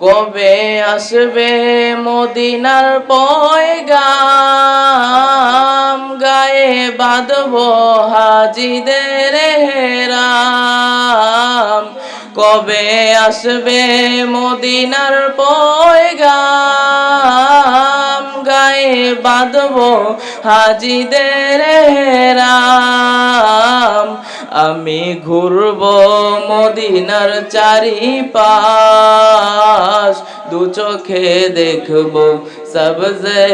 কবে আসবে মদিনার পয়গাম? গায়ে বাঁধব হাজিদের হেরাম। কবে আসবে মদিনার পয়গাম? গায়ে বাঁধব হাজিদের হেরাম। আমি ঘুরব মদিনার চারি পাশ দু চোখে দেখব সবজে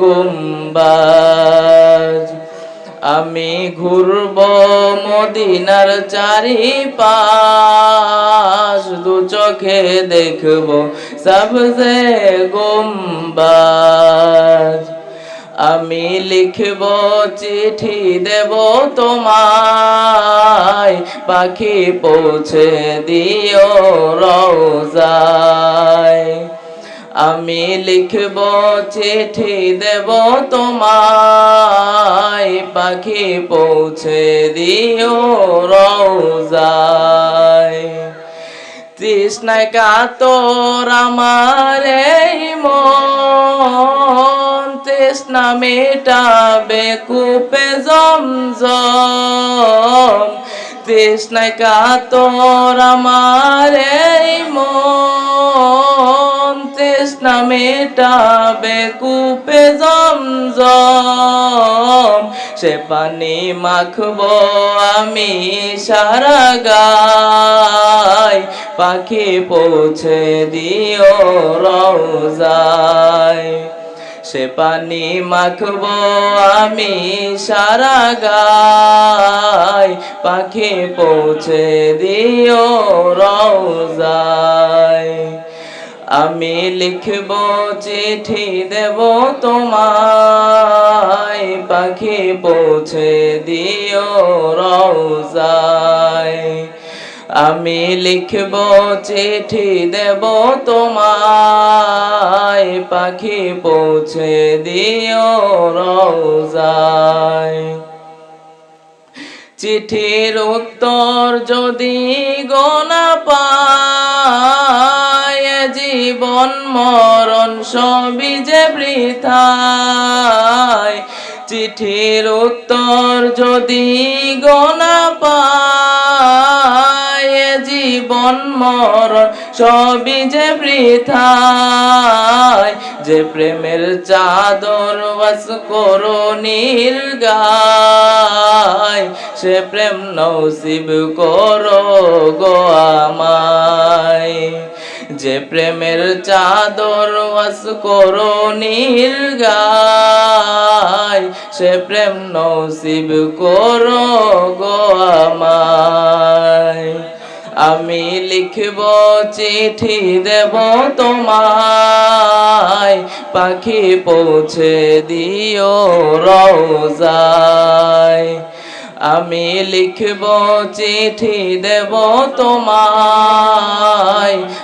গুম্বাজ। আমি ঘুরব মদিনার চারি পাশ দু চোখে দেখব সবজে গুম্বাজ। আমি লিখব চিঠি দেব তোমায়, পাখি পৌঁছে দিও রোজায় আমি লিখব চিঠি দেব তোমায়, পাখি পৌঁছে দিও রোজায় তৃষ্ণায় কাতর আমার এই মন, তৃষ্ণা মেটাবে কূপে জমজম। তৃষ্ণায় কাতর আমার মন তৃষ্ণা মেটাবে কূপে জমজম। সে পানি মাখব আমি সারা গায়। পাখি পৌঁছে দিও রোজায় সে পানি মাখবো আমি সারা গায়। পাখি পৌঁছে দিও রোজায় আমি লিখব চিঠি দেব তোমায়, পাখি পৌঁছে দিও রোজায় আমি লিখব চিঠি দেব তোমায়, পাখি পৌঁছে দিও রোজায় চিঠির উত্তর যদি গোনা পায় মরণ সবই যে বৃথায়, চিঠির উত্তর যদি গোনা পায় জীবন মরণ সবই যে বৃথায়, যে প্রেমের চাদর বাস করো গায়, সে প্রেম নসিব করো গো আমায়। যে প্রেমের চাদর বাস করো নীল গায়, সে প্রেম নসিব করো গো আমায়। আমি লিখব চিঠি দেব তোমায়, পাখি পৌঁছে দিও রোজায় আমি লিখব চিঠি দেব তোমায়